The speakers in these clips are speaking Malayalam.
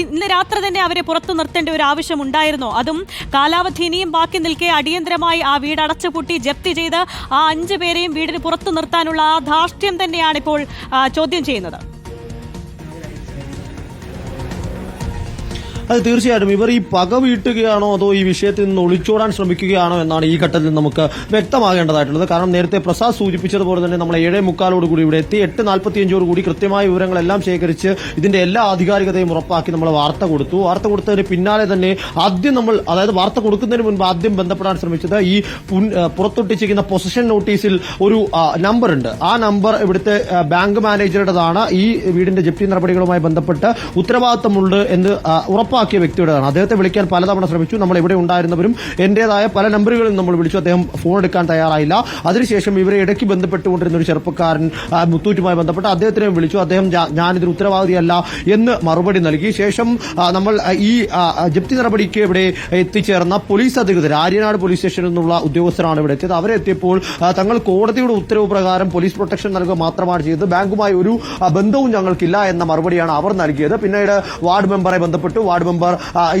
ഇന്ന് രാത്രി തന്നെ അവരെ പുറത്തു നിർത്തേണ്ട ഒരു ആവശ്യം ഉണ്ടായിരുന്നോ അതും കാലാവധി ഇനിയും ബാക്കി നിൽക്കെ അടിയന്തരമായി ആ വീട് അടച്ചുപൂട്ടി ജപ്തി ചെയ്ത് ആ അഞ്ചു പേരെയും വീടിന് പുറത്തു നിർത്താനുള്ള ആ ധാർഷ്ട്യം തന്നെയാണ് ഇപ്പോൾ ചോദ്യം ചെയ്യുന്നത്. അത് തീർച്ചയായിട്ടും ഇവർ ഈ പക വീട്ടുകയാണോ അതോ ഈ വിഷയത്തിൽ നിന്ന് ഒളിച്ചോടാൻ ശ്രമിക്കുകയാണോ എന്നാണ് ഈ ഘട്ടത്തിൽ നമുക്ക് വ്യക്തമാകേണ്ടതായിട്ടുള്ളത്. കാരണം നേരത്തെ പ്രസാദ് സൂചിപ്പിച്ചതുപോലെ തന്നെ നമ്മൾ ഏഴേ മുക്കാലോട് കൂടി ഇവിടെ എത്തി എട്ട് നാൽപ്പത്തിയഞ്ചോട് കൂടി കൃത്യമായ വിവരങ്ങളെല്ലാം ശേഖരിച്ച് ഇതിന്റെ എല്ലാ ആധികാരികതയും ഉറപ്പാക്കി നമ്മൾ വാർത്ത കൊടുത്തു. വാർത്ത കൊടുത്തതിന് പിന്നാലെ തന്നെ ആദ്യം നമ്മൾ അതായത് വാർത്ത കൊടുക്കുന്നതിന് മുൻപ് ആദ്യം ബന്ധപ്പെടാൻ ശ്രമിച്ചത് ഈ പുറത്തൊട്ടിച്ചിരിക്കുന്ന പൊസിഷൻ നോട്ടീസിൽ ഒരു നമ്പർ ഉണ്ട് ആ നമ്പർ ഇവിടുത്തെ ബാങ്ക് മാനേജറുടേതാണ്. ഈ വീടിന്റെ ജപ്തി നടപടികളുമായി ബന്ധപ്പെട്ട് ഉത്തരവാദിത്തമുണ്ട് എന്ന് ആ, ഉറപ്പാക്കിയ വ്യക്തിയുടേതാണ്. അദ്ദേഹത്തെ വിളിക്കാൻ പലതവണ ശ്രമിച്ചു. നമ്മൾ ഇവിടെ ഉണ്ടായിരുന്നവരും എന്റേതായ പല നമ്പറുകളും നമ്മൾ വിളിച്ചു. അദ്ദേഹം ഫോൺ എടുക്കാൻ തയ്യാറായില്ല. അതിനുശേഷം ഇവരെ ഇടയ്ക്ക് ബന്ധപ്പെട്ടുകൊണ്ടിരുന്ന ഒരു ചെറുപ്പക്കാരൻ മുത്തൂറ്റുമായി ബന്ധപ്പെട്ട് അദ്ദേഹത്തിനെയും വിളിച്ചു. അദ്ദേഹം ഞാനിതിന് ഉത്തരവാദിയല്ല എന്ന് മറുപടി നൽകി. ശേഷം നമ്മൾ ഈ ജപ്തി നടപടിക്ക് ഇവിടെ എത്തിച്ചേർന്ന പോലീസ് അധികൃതർ ആര്യനാട് പോലീസ് സ്റ്റേഷനിൽ നിന്നുള്ള ഉദ്യോഗസ്ഥരാണ് ഇവിടെ എത്തിയത്. അവരെ എത്തിയപ്പോൾ തങ്ങൾ കോടതിയുടെ ഉത്തരവ് പ്രകാരം പോലീസ് പ്രൊട്ടക്ഷൻ നൽകുക മാത്രമാണ് ചെയ്തത്. ബാങ്കുമായി ഒരു ബന്ധവും ഞങ്ങൾക്കില്ല എന്ന മറുപടിയാണ് അവർ നൽകിയത്. പിന്നീട് വാർഡ് മെമ്പറെ ബന്ധപ്പെട്ടു. വാർഡ് മെമ്പർ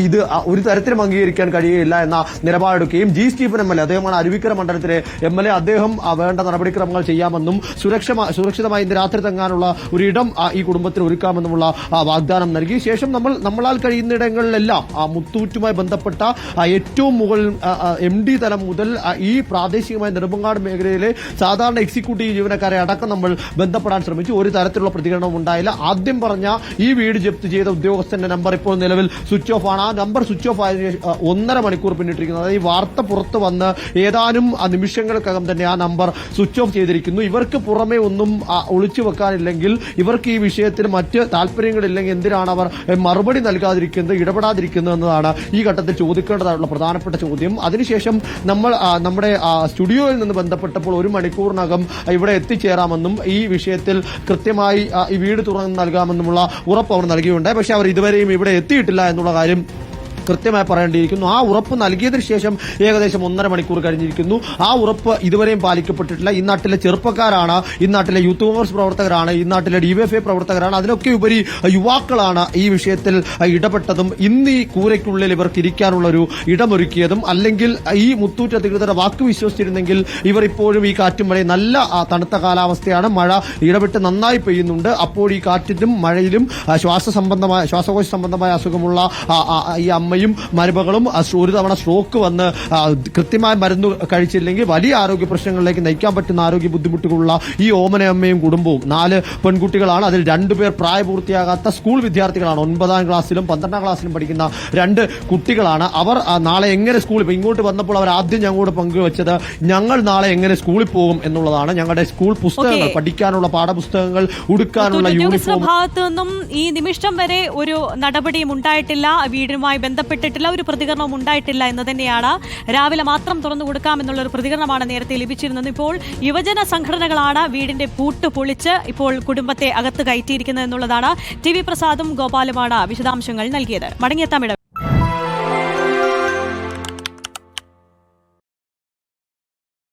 ഇത് ഒരു തരത്തിലും അംഗീകരിക്കാൻ കഴിയുകയില്ല എന്ന നിലപാടെടുക്കുകയും G Stephen M L A അദ്ദേഹമാണ് അരുവിക്കര മണ്ഡലത്തിലെ എം എൽ എ. അദ്ദേഹം വേണ്ട നടപടിക്രമങ്ങൾ ചെയ്യാമെന്നും സുരക്ഷ സുരക്ഷിതമായി ഇന്ന് രാത്രി തങ്ങാനുള്ള ഒരു ഇടം ഈ കുടുംബത്തിന് ഒരുക്കാമെന്നുമുള്ള വാഗ്ദാനം നൽകി. ശേഷം നമ്മൾ നമ്മളാൽ കഴിയുന്നിടങ്ങളിലെല്ലാം ആ മുത്തൂറ്റുമായി ബന്ധപ്പെട്ട ഏറ്റവും മുകളിൽ എം ഡി തലം മുതൽ ഈ പ്രാദേശികമായ നെടുമ്പങ്ങാട് മേഖലയിലെ സാധാരണ എക്സിക്യൂട്ടീവ് ജീവനക്കാരെ അടക്കം നമ്മൾ ബന്ധപ്പെടാൻ ശ്രമിച്ചു. ഒരു തരത്തിലുള്ള പ്രതികരണവും ഉണ്ടായില്ല. ആദ്യം പറഞ്ഞ ഈ വീട് ജപ്തി ചെയ്ത ഉദ്യോഗസ്ഥന്റെ നമ്പർ ഇപ്പോൾ നിലവിൽ സ്വിച്ച് ഓഫ് ആണ്. ആ നമ്പർ സ്വിച്ച് ഓഫ് ആയതിന് ഒന്നര മണിക്കൂർ പിന്നിട്ടിരിക്കുന്നത് അതായത് ഈ വാർത്ത പുറത്ത് വന്ന് ഏതാനും നിമിഷങ്ങൾക്കകം തന്നെ ആ നമ്പർ സ്വിച്ച് ഓഫ് ചെയ്തിരിക്കുന്നു. ഇവർക്ക് പുറമെ ഒന്നും ഒളിച്ചു വെക്കാനില്ലെങ്കിൽ ഇവർക്ക് ഈ വിഷയത്തിൽ മറ്റ് താല്പര്യങ്ങളില്ലെങ്കിൽ എന്തിനാണ് അവർ മറുപടി നൽകാതിരിക്കുന്നത് ഇടപെടാതിരിക്കുന്നത് എന്നതാണ് ഈ ഘട്ടത്തിൽ ചോദിക്കേണ്ടതായിട്ടുള്ള പ്രധാനപ്പെട്ട ചോദ്യം. അതിനുശേഷം നമ്മൾ നമ്മുടെ സ്റ്റുഡിയോയിൽ നിന്ന് ബന്ധപ്പെട്ടപ്പോൾ ഒരു മണിക്കൂറിനകം ഇവിടെ എത്തിച്ചേരാമെന്നും ഈ വിഷയത്തിൽ കൃത്യമായി ഈ വീട് തുറന്ന് നൽകാമെന്നുമുള്ള ഉറപ്പ് അവർ നൽകിയിട്ടുണ്ട്. പക്ഷേ അവർ ഇതുവരെയും ഇവിടെ എത്തിയിട്ടില്ല. എന്നുള്ള കാര്യം കൃത്യമായി പറയേണ്ടിയിരിക്കുന്നു. ആ ഉറപ്പ് നൽകിയതിനു ശേഷം ഏകദേശം ഒന്നര മണിക്കൂർ കഴിഞ്ഞിരിക്കുന്നു. ആ ഉറപ്പ് ഇതുവരെയും പാലിക്കപ്പെട്ടിട്ടില്ല. ഈ നാട്ടിലെ ചെറുപ്പക്കാരാണ് ഈ നാട്ടിലെ യൂത്ത് കോൺഗ്രസ് പ്രവർത്തകരാണ് ഈ നാട്ടിലെ ഡിവൈഎഫ്ഐ പ്രവർത്തകരാണ്. അതിനൊക്കെ ഉപരി യുവാക്കളാണ് ഈ വിഷയത്തിൽ ഇടപെട്ടതും ഇന്ന് ഈ കൂരയ്ക്കുള്ളിൽ ഇവർക്ക് ഇരിക്കാനുള്ള ഒരു ഇടമൊരുക്കിയതും അല്ലെങ്കിൽ ഈ മുത്തൂറ്റ് അധികൃതരുടെ വാക്ക് വിശ്വസിച്ചിരുന്നെങ്കിൽ ഇവർ ഇപ്പോഴും ഈ കാറ്റും മഴയും നല്ല തണുത്ത കാലാവസ്ഥയാണ്. മഴ ഇടപെട്ട് നന്നായി പെയ്യുന്നുണ്ട്. അപ്പോൾ ഈ കാറ്റിലും മഴയിലും ശ്വാസ സംബന്ധമായ ശ്വാസകോശ സംബന്ധമായ അസുഖമുള്ള ഈ അമ്മ അമ്മയും മരുമകളും ഒരു തവണ സ്ട്രോക്ക് വന്ന് കൃത്യമായ മരുന്ന് കഴിച്ചില്ലെങ്കിൽ വലിയ ആരോഗ്യ പ്രശ്നങ്ങളിലേക്ക് നയിക്കാൻ പറ്റുന്ന ആരോഗ്യ ബുദ്ധിമുട്ടുകളുള്ള ഈ ഓമനയമ്മയും കുടുംബവും. നാല് പെൺകുട്ടികളാണ്. അതിൽ രണ്ടുപേർ പ്രായപൂർത്തിയാകാത്ത സ്കൂൾ വിദ്യാർത്ഥികളാണ്. ഒൻപതാം ക്ലാസ്സിലും പന്ത്രണ്ടാം ക്ലാസ്സിലും പഠിക്കുന്ന രണ്ട് കുട്ടികളാണ്. അവർ നാളെ എങ്ങനെ സ്കൂളിൽ ഇങ്ങോട്ട് വന്നപ്പോൾ അവർ ആദ്യം ഞങ്ങളോട് പങ്കുവച്ചത് ഞങ്ങൾ നാളെ എങ്ങനെ സ്കൂളിൽ പോകും എന്നുള്ളതാണ്. ഞങ്ങളുടെ സ്കൂൾ പുസ്തകങ്ങൾ പഠിക്കാനുള്ള പാഠപുസ്തകങ്ങൾ ഉടുക്കാനുള്ള യൂണിഫോം ഭാഗത്തു നിന്നും ഈ നിമിഷം വരെ ഒരു നടപടിയും ഉണ്ടായിട്ടില്ല. വീടുമായി ബന്ധപ്പെട്ടിട്ടില്ല ഒരു പ്രതികരണവും ഉണ്ടായിട്ടില്ല എന്ന് തന്നെയാണ് രാവിലെ മാത്രം തുറന്നു കൊടുക്കാമെന്നുള്ള ഒരു പ്രതികരണമാണ് നേരത്തെ ലഭിച്ചിരുന്നത്. ഇപ്പോൾ യുവജന സംഘടനകളാണ് വീടിന്റെ പൂട്ട് പൊളിച്ച് ഇപ്പോൾ കുടുംബത്തെ അകത്ത് കയറ്റിയിരിക്കുന്നത് എന്നുള്ളതാണ് ടി വി പ്രസാദും ഗോപാലുമാണ് വിശദാംശങ്ങൾ നൽകിയത്. മടങ്ങിയെത്താം